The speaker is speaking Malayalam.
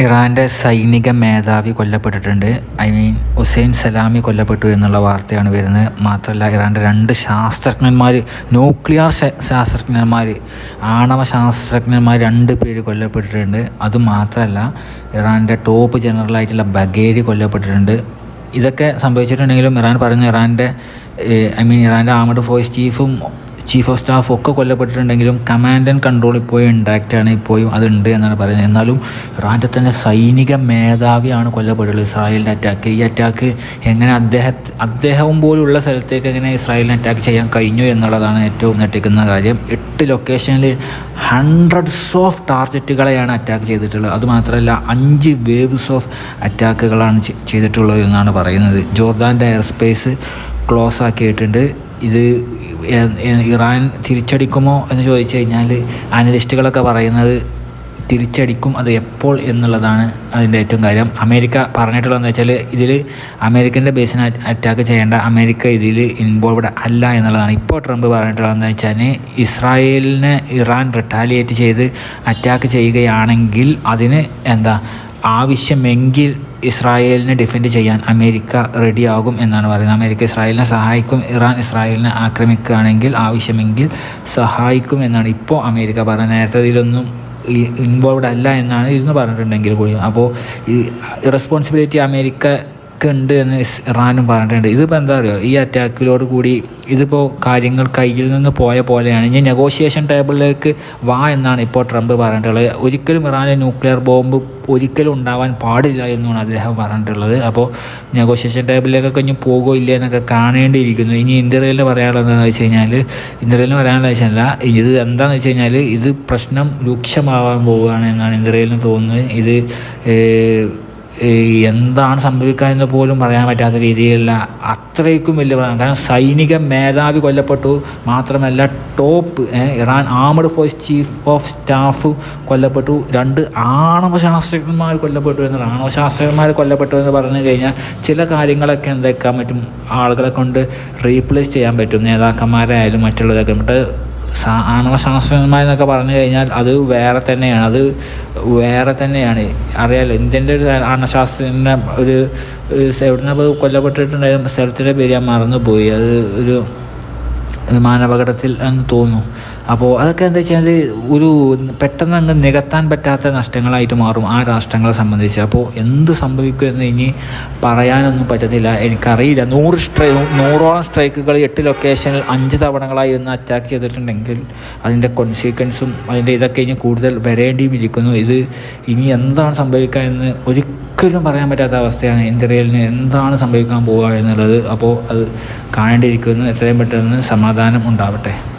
ഇറാന്റെ സൈനിക മേധാവി കൊല്ലപ്പെട്ടിട്ടുണ്ട്. ഐ മീൻ ഹുസൈൻ സലാമി കൊല്ലപ്പെട്ടു എന്നുള്ള വാർത്തയാണ് വരുന്നത്. മാത്രമല്ല ഇറാന്റെ രണ്ട് ശാസ്ത്രജ്ഞന്മാർ ന്യൂക്ലിയർ ശാസ്ത്രജ്ഞന്മാർ ആണവ ശാസ്ത്രജ്ഞന്മാർ രണ്ട് പേര് കൊല്ലപ്പെട്ടിട്ടുണ്ട്. അതുമാത്രമല്ല ഇറാന്റെ ടോപ്പ് ജനറലായിട്ടുള്ള ബഗേരി കൊല്ലപ്പെട്ടിട്ടുണ്ട്. ഇതൊക്കെ സംഭവിച്ചിട്ടുണ്ടെങ്കിലും ഇറാൻ പറഞ്ഞു ഇറാന്റെ ഐ മീൻ ഇറാന്റെ ആർമഡ് ഫോഴ്സ് ചീഫും ചീഫ് ഓഫ് സ്റ്റാഫ് ഒക്കെ കൊല്ലപ്പെട്ടിട്ടുണ്ടെങ്കിലും കമാൻഡ് ആൻഡ് കൺട്രോൾ ഇപ്പോഴും ആണ് ഇപ്പോഴും അതുണ്ട് എന്നാണ് പറയുന്നത്. എന്നാലും തന്നെ സൈനിക മേധാവിയാണ് കൊല്ലപ്പെട്ടുള്ളത് ഇസ്രായേലിന്റെ അറ്റാക്ക് ഈ അറ്റാക്ക് എങ്ങനെ അദ്ദേഹം അദ്ദേഹവും പോലുള്ള സ്ഥലത്തേക്ക് എങ്ങനെ ഇസ്രായേലിനെ അറ്റാക്ക് ചെയ്യാൻ കഴിഞ്ഞു എന്നുള്ളതാണ് ഏറ്റവും ഞെട്ടിക്കുന്ന കാര്യം. എട്ട് ലൊക്കേഷനിൽ ഹൺഡ്രഡ്സ് ഓഫ് ടാർഗറ്റുകളെയാണ് അറ്റാക്ക് ചെയ്തിട്ടുള്ളത്. അതുമാത്രമല്ല അഞ്ച് വേവ്സ് ഓഫ് അറ്റാക്കുകളാണ് ചെയ്തിട്ടുള്ളത് എന്നാണ് പറയുന്നത്. ജോർദാന്റെ എയർ സ്പേസ് ക്ലോസ് ആക്കിയിട്ടുണ്ട്. ഇത് ഇറാൻ തിരിച്ചടിക്കുമോ എന്ന് ചോദിച്ചു കഴിഞ്ഞാൽ അനലിസ്റ്റുകളൊക്കെ പറയുന്നത് തിരിച്ചടിക്കും അത് എപ്പോൾ എന്നുള്ളതാണ് അതിന്റെ ഏറ്റവും കാര്യം. അമേരിക്ക പറഞ്ഞിട്ടുള്ളതെന്ന് വെച്ചാൽ ഇതിൽ അമേരിക്കന്റെ ബേസിനെ അറ്റാക്ക് ചെയ്യേണ്ട അമേരിക്ക ഇതിൽ ഇൻവോൾവ്ഡ് അല്ല എന്നുള്ളതാണ്. ഇപ്പോൾ ട്രംപ് പറഞ്ഞിട്ടുള്ളതെന്ന് വെച്ചാൽ ഇസ്രായേലിനെ ഇറാൻ റിട്ടാലിയേറ്റ് ചെയ്ത് അറ്റാക്ക് ചെയ്യുകയാണെങ്കിൽ അതിന് എന്താ ആവശ്യമെങ്കിൽ ഇസ്രായേലിനെ ഡിഫെൻഡ് ചെയ്യാൻ അമേരിക്ക റെഡിയാകും എന്നാണ് പറയുന്നത്. അമേരിക്ക ഇസ്രായേലിനെ സഹായിക്കും ഇറാൻ ഇസ്രായേലിനെ ആക്രമിക്കുകയാണെങ്കിൽ ആവശ്യമെങ്കിൽ സഹായിക്കും എന്നാണ് ഇപ്പോൾ അമേരിക്ക പറയുന്നത്. നേരത്തെ ഇതിലൊന്നും ഇൻവോൾവ്ഡ് അല്ല എന്നാണ് ഇന്ന് പറഞ്ഞിട്ടുണ്ടെങ്കിൽ കൂടി അപ്പോൾ ഈ റെസ്പോൺസിബിലിറ്റി അമേരിക്ക ഉണ്ട് എന്ന് ഇറാനും പറഞ്ഞിട്ടുണ്ട്. ഇതിപ്പോൾ എന്താ പറയുക ഈ അറ്റാക്കിലോട് കൂടി ഇതിപ്പോൾ കാര്യങ്ങൾ കയ്യിൽ നിന്ന് പോയ പോലെയാണ്. ഇനി നെഗോഷിയേഷൻ ടേബിളിലേക്ക് വാ എന്നാണ് ഇപ്പോൾ ട്രംപ് പറഞ്ഞിട്ടുള്ളത്. ഒരിക്കലും ഇറാനിൽ ന്യൂക്ലിയർ ബോംബ് ഒരിക്കലും ഉണ്ടാവാൻ പാടില്ല എന്നാണ് അദ്ദേഹം പറഞ്ഞിട്ടുള്ളത്. അപ്പോൾ നെഗോഷിയേഷൻ ടേബിളിലേക്കൊക്കെ ഇനി പോകുമോ ഇല്ല എന്നൊക്കെ കാണേണ്ടിയിരിക്കുന്നു. ഇനി ഇന്ത്യയിൽ പറയാനുള്ളത് എന്താണെന്ന് വെച്ച് കഴിഞ്ഞാൽ ഇന്ത്യയിൽ പറയാനുള്ള വെച്ചാൽ ഇത് എന്താണെന്ന് വെച്ച് കഴിഞ്ഞാൽ ഇത് പ്രശ്നം രൂക്ഷമാവാൻ പോവുകയാണ് എന്നാണ് ഇന്ത്യയിൽ തോന്നുന്നത്. ഇത് എന്താണ് സംഭവിക്കുക എന്ന് പോലും പറയാൻ പറ്റാത്ത രീതിയിലുള്ള അത്രയ്ക്കും വലിയ കാരണം സൈനിക മേധാവി കൊല്ലപ്പെട്ടു. മാത്രമല്ല top Iran armed force chief of staff കൊല്ലപ്പെട്ടു. രണ്ട് ആണവ ശാസ്ത്രജ്ഞന്മാർ കൊല്ലപ്പെട്ടു എന്ന് ആണവ ശാസ്ത്രജ്ഞന്മാർ കൊല്ലപ്പെട്ടു എന്ന് പറഞ്ഞു കഴിഞ്ഞാൽ ചില കാര്യങ്ങളൊക്കെ എന്തൊക്കെ പറ്റും? ആളുകളെ കൊണ്ട് റീപ്ലേസ് ചെയ്യാൻ പറ്റും. നേതാക്കന്മാരായാലും മറ്റുള്ളതൊക്കെ എന്നിട്ട് ആണവ ശാസ്ത്രജ്ഞന്മാരെന്നൊക്കെ പറഞ്ഞു കഴിഞ്ഞാൽ അത് വേറെ തന്നെയാണ്. അത് വേറെ തന്നെയാണ്. അറിയാലോ ഇന്ത്യന്റെ ഒരു ആണവശാസ്ത്രജ്ഞ ഒരു എവിടുന്ന കൊല്ലപ്പെട്ടിട്ടുണ്ടായിരുന്ന സ്ഥലത്തിന്റെ പേര് ഞാൻ മറന്നുപോയി. അത് ഒരു വിമാനാപകടത്തിൽ എന്ന് തോന്നുന്നു. അപ്പോൾ അതൊക്കെ എന്താ വെച്ചാൽ ഒരു പെട്ടെന്ന് അങ്ങ് നികത്താൻ പറ്റാത്ത നഷ്ടങ്ങളായിട്ട് മാറും ആ രാഷ്ട്രങ്ങളെ സംബന്ധിച്ച്. അപ്പോൾ എന്ത് സംഭവിക്കും എന്ന് ഇനി പറയാനൊന്നും പറ്റത്തില്ല. എനിക്കറിയില്ല. നൂറ് സ്ട്രൈ നൂറോളം സ്ട്രൈക്കുകൾ എട്ട് ലൊക്കേഷനിൽ അഞ്ച് തവണകളായി ഒന്ന് അറ്റാക്ക് ചെയ്തിട്ടുണ്ടെങ്കിൽ അതിന്റെ കോൺസിക്വൻസും അതിന്റെ ഇതൊക്കെ ഇനി കൂടുതൽ വരേണ്ടിയും ഇരിക്കുന്നു ഇത് ഇനി എന്താണ് സംഭവിക്കുക എന്ന് ഒരിക്കലും പറയാൻ പറ്റാത്ത അവസ്ഥയാണ് ഇന്ത്യയിലിന് എന്താണ് സംഭവിക്കാൻ പോവുക എന്നുള്ളത്. അപ്പോൾ അത് കാണേണ്ടിയിരിക്കുന്നു. എത്രയും പെട്ടെന്ന് സമാധാനം ഉണ്ടാവട്ടെ.